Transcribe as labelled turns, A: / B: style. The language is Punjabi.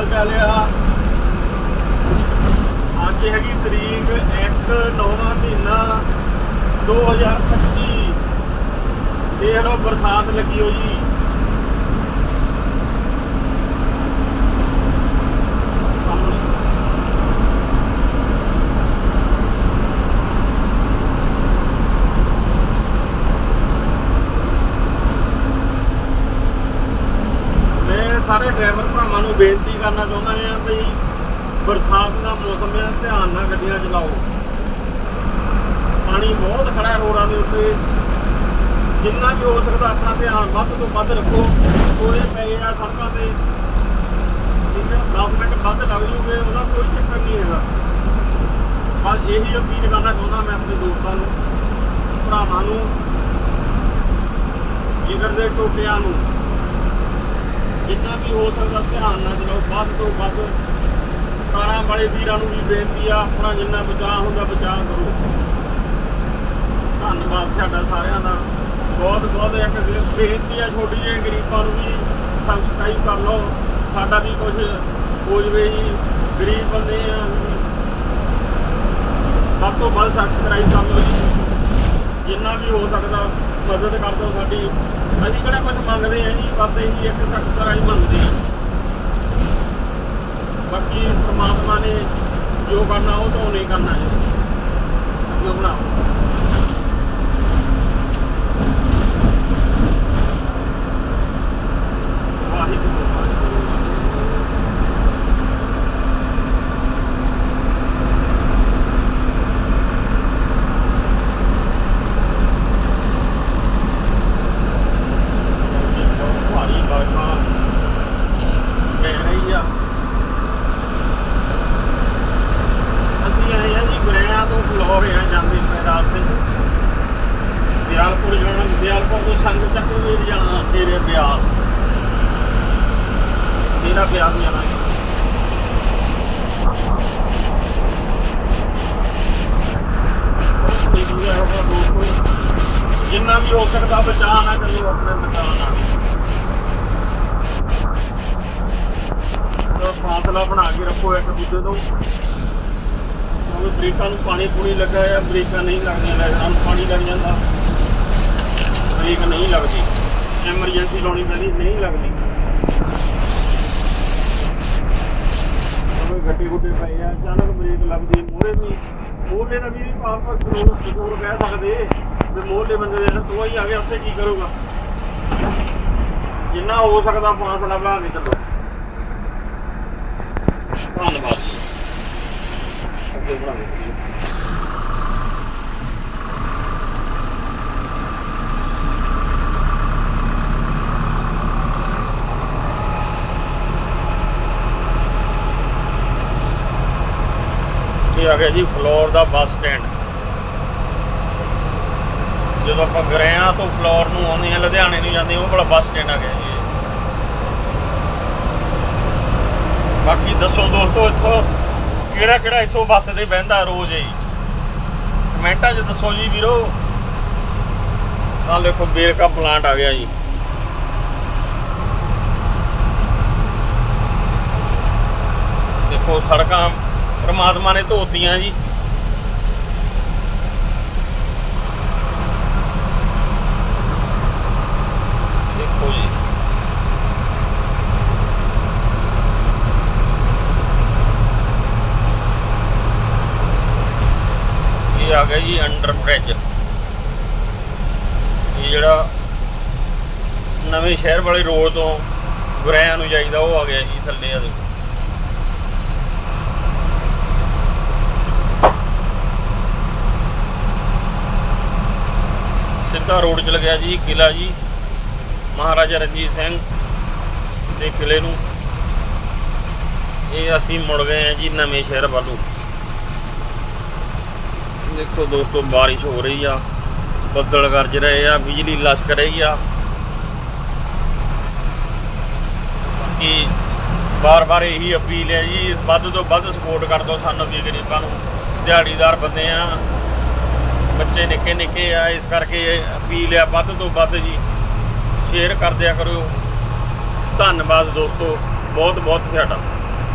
A: ਹਾਲ ਚਾਲ ਅੱਜ ਹੈਗੀ ਤਰੀਕ 1 ਨੌਵਾਂ ਮਹੀਨਾ 2025 ਦੇਖ ਲਓ ਬਰਸਾਤ ਲੱਗੀ ਹੋਈ। ਜੀ ਭਰਾਵਾਂ ਨੂੰ ਬੇਨਤੀ ਕਰਨਾ ਚਾਹੁੰਦਾ ਹਾਂ ਵੀ ਬਰਸਾਤ ਦਾ ਮੌਸਮ ਹੈ, ਧਿਆਨ ਨਾਲ ਗੱਡੀਆਂ ਚਲਾਓ। ਪਾਣੀ ਬਹੁਤ ਖੜਾ ਹੈ ਰੋਡਾਂ ਦੇ ਉੱਤੇ। ਜਿੰਨਾ ਵੀ ਹੋ ਸਕਦਾ ਆਪਣਾ ਧਿਆਨ ਵੱਧ ਤੋਂ ਵੱਧ ਰੱਖੋ। ਕੋਲੇ ਪਏ ਆ ਸੜਕਾਂ ਤੇ। ਜਿੰਨੇ 10 ਮਿੰਟ ਵੱਧ ਲੱਗ ਜੂਗੇ, ਉਹਦਾ ਕੋਈ ਚੱਕਰ ਨਹੀਂ ਹੈਗਾ। ਬਸ ਇਹੀ ਅਪੀਲ ਕਰਨਾ ਚਾਹੁੰਦਾ ਮੈਂ ਆਪਣੇ ਦੋਸਤਾਂ ਨੂੰ, ਭਰਾਵਾਂ ਨੂੰ, ਜਿਗਰ ਦੇ ਟੋਟਿਆਂ ਨੂੰ। ਜਿੰਨਾ ਵੀ ਹੋ ਸਕਦਾ ਧਿਆਨ ਨਾਲ ਚਲਾਓ, ਵੱਧ ਤੋਂ ਵੱਧ ਕਾਰਾਂ ਵਾਲੇ ਵੀਰਾਂ ਨੂੰ ਵੀ ਬੇਨਤੀ ਆ, ਆਪਣਾ ਜਿੰਨਾ ਬਚਾਅ ਹੁੰਦਾ ਬਚਾਅ ਕਰੋ। ਧੰਨਵਾਦ ਸਾਡਾ ਸਾਰਿਆਂ ਦਾ। ਬਹੁਤ ਬਹੁਤ ਇੱਕ ਬੇਨਤੀ ਆ ਛੋਟੀ ਜਿਹੀ ਗਰੀਬਾਂ ਨੂੰ ਵੀ ਸਬਸਕ੍ਰਾਈਬ ਕਰ ਲਓ। ਸਾਡਾ ਵੀ ਕੁਝ ਹੋ ਜਵੇ ਜੀ, ਗਰੀਬ ਬੰਦੇ ਆ। ਵੱਧ ਤੋਂ ਵੱਧ ਸਬਸਕ੍ਰਾਈਬ ਕਰ ਲਓ ਜੀ। ਜਿੰਨਾ ਵੀ ਹੋ ਸਕਦਾ ਮਦਦ ਕਰ ਦਿਓ ਸਾਡੀ। ਅਸੀਂ ਕਿਹੜਾ ਕੁਝ ਮੰਗਦੇ ਆ ਜੀ, ਬਸ ਇਹੀ ਇੱਕ ਸਖਤ ਸਬਸਕ੍ਰਾਈਬ ਮੰਗਦੇ ਆ ਬਾਕੀ ਪ੍ਰਮਾਤਮਾ ਨੇ ਜੋ ਕਰਨਾ ਉਹ ਤਾਂ ਨਹੀਂ ਕਰਨਾ ਹੈ ਜੋ ਬਣਾਓ ਵਾਹਿਗੁਰੂ ਵਾਹਿਗੁਰੂ ਭਾਰੀ ਬਾਈਕਾਂ ਪੈ ਰਹੀ ਆ ਅਸੀਂ ਆਏ ਆ ਜੀ ਗੁਰੇਆਂ ਤੋਂ ਫਲੋਰ ਆ ਜਾਂਦੇ ਪਏ ਰਾਸਤੇ 'ਚ ਦਿਆਲਪੁਰ ਜਾਣਾ ਦਿਆਲਪੁਰ ਤੋਂ ਸੰਗ ਚੱਕ ਵੀ ਜਾਣਾ ਤੇਰੇ ਬਿਆਸ। ਤੇਰਾ ਬਿਆਸ ਜਾਣਾ ਹੈ ਜਿੰਨਾ ਵੀ ਹੋ ਸਕਦਾ ਬਚਾਅ ਨਾ ਕਰਿਓ ਆਪਣੇ ਮਕਾਨ ਨਾਲ। ਤਾਂ ਫਾਸਲਾ ਬਣਾ ਕੇ ਰੱਖੋ ਇੱਕ ਦੂਜੇ ਤੋਂ। ਕਿਉਂਕਿ ਬ੍ਰੇਕਾਂ ਨੂੰ ਪਾਣੀ ਪੂਣੀ ਲੱਗਾ ਹੈ ਬ੍ਰੇਕਾਂ ਨਹੀਂ ਲੱਗਦੀਆਂ ਲੈਣਾ ਨੂੰ ਪਾਣੀ ਲੱਗ ਜਾਂਦਾ। ਬ੍ਰੇਕ ਨਹੀਂ ਲੱਗਦੀ। ਐਮਰਜੈਂਸੀ ਲਾਉਣੀ ਪੈਂਦੀ ਨਹੀਂ ਲੱਗਦੀ। ਕੋਈ ਗੱਡੀ ਗੁੱਡੀ ਪਈ ਆ, ਅਚਾਨਕ ਬ੍ਰੇਕ ਲੱਗਦੀ, ਮੂਹਰੇ ਵੀ, ਮੂਹਰੇ ਦਾ ਵੀ ਪਾਪ ਜ਼ਰੂਰ ਜ਼ਰੂਰ ਕਹਿ ਸਕਦੇ ਵੀ ਮੂਹਰੇ ਬੰਦੇ ਦੇ ਤੋਂ ਹੀ ਆ ਗਿਆ, ਉੱਥੇ ਕੀ ਕਰੂਗਾ? ਜਿੰਨਾ ਹੋ ਸਕਦਾ ਫਾਸਲਾ ਬਣਾ ਕੇ ਚੱਲੋ। ਧੰਨਵਾਦ। ਅੱਗੇ ਬਣਾਓ ਇਹ ਆ ਗਿਆ ਜੀ, ਫਲੋਰ ਦਾ ਬੱਸ ਸਟੈਂਡ। ਜਦੋਂ ਆਪਾਂ ਗਰੇਆਂ ਤੋਂ ਫਲੋਰ ਨੂੰ ਆਉਂਦੇ ਆ, ਲੁਧਿਆਣੇ ਨੂੰ ਜਾਂਦੇ ਉਹ ਵਾਲਾ ਬੱਸ ਸਟੈਂਡ ਆ ਗਿਆ ਜੀ। ਬਾਕੀ ਦੱਸੋ ਦੋਸਤੋ, ਇੱਥੋਂ ਕਿਹੜਾ ਕਿਹੜਾ ਇੱਥੋਂ ਬੱਸ ਤੇ ਬਹਿੰਦਾ ਰੋਜ਼ ਹੀ ਕਮੈਂਟਾਂ 'ਚ ਦੱਸੋ ਜੀ ਵੀਰੋ। ਆਹ ਦੇਖੋ ਬੇਰਕਾ ਪਲਾਂਟ ਆ ਗਿਆ ਜੀ। ਦੇਖੋ, ਸੜਕਾਂ ਪ੍ਰਮਾਤਮਾ ਨੇ ਧੋਤੀਆਂ ਜੀ। ਦੇਖੋ ਜੀ। ਇਹ ਆ ਗਿਆ ਜੀ ਅੰਡਰ ਬ੍ਰਿਜ ਇਹ ਜਿਹੜਾ ਨਵੇਂ ਸ਼ਹਿਰ ਵਾਲੇ ਰੋਡ ਤੋਂ ਗੁਰੇਆਂ ਨੂੰ ਜਾਈਦਾ, ਉਹ ਆ ਗਿਆ ਜੀ ਥੱਲੇ ਆ ਦੇਖੋ। ਸਿੱਧਾ ਰੋਡ ਚਲ ਗਿਆ ਜੀ, ਕਿਲਾ ਜੀ, ਮਹਾਰਾਜਾ ਰਣਜੀਤ ਸਿੰਘ ਦੇ ਕਿਲੇ ਨੂੰ। ਇਹ ਅਸੀਂ ਮੁੜ ਗਏ ਆ ਜੀ ਨਵੇਂ ਸ਼ਹਿਰ ਵੱਲੋਂ। ਦੇਖੋ ਦੋਸਤੋ, ਬਾਰਿਸ਼ ਹੋ ਰਹੀ ਆ, ਬੱਦਲ ਗਰਜ ਰਹੇ ਆ, ਬਿਜਲੀ ਲਸ਼ਕ ਰਹੀ ਆ। ਕਿ ਬਾਰ-ਬਾਰ ਇਹੀ ਅਪੀਲ ਹੈ ਜੀ, ਵੱਧ ਤੋਂ ਵੱਧ ਸਪੋਰਟ ਕਰ ਦਿਓ ਸਾਨੂੰ ਵੀ ਗਰੀਬਾਂ ਨੂੰ। ਦਿਹਾੜੀਦਾਰ ਬੰਦੇ ਆ ਬੱਚੇ ਨਿੱਕੇ ਨਿੱਕੇ ਆ, ਇਸ ਕਰਕੇ ਇਹ ਅਪੀਲ ਆ ਵੱਧ ਤੋਂ ਵੱਧ ਜੀ। ਸ਼ੇਅਰ ਕਰ ਦਿਆ ਕਰੋ ਧੰਨਵਾਦ ਦੋਸਤੋ। ਬਹੁਤ ਬਹੁਤ ਤੁਹਾਡਾ।